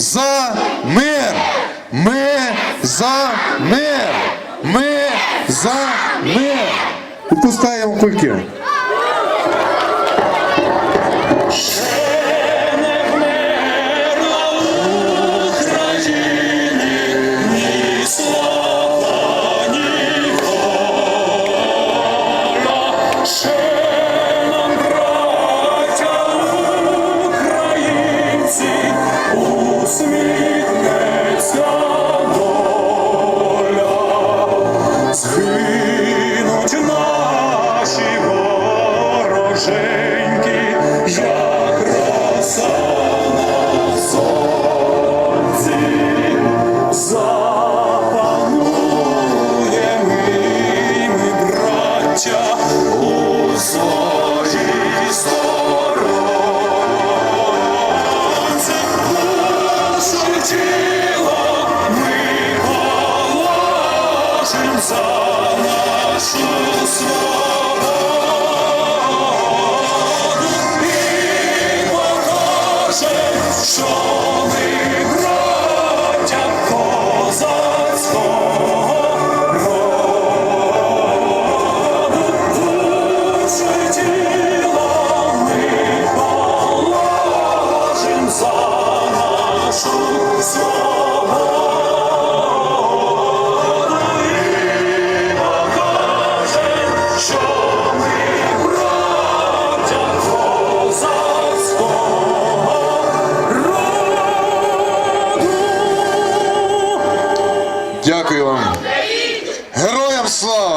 за мир! Ми за мир! Ми за мир! Упускаємо кульки. Боженьки, як роса на сонці, ми, ми у злої сторонці, ми положим. Дякую вам. Героям слава!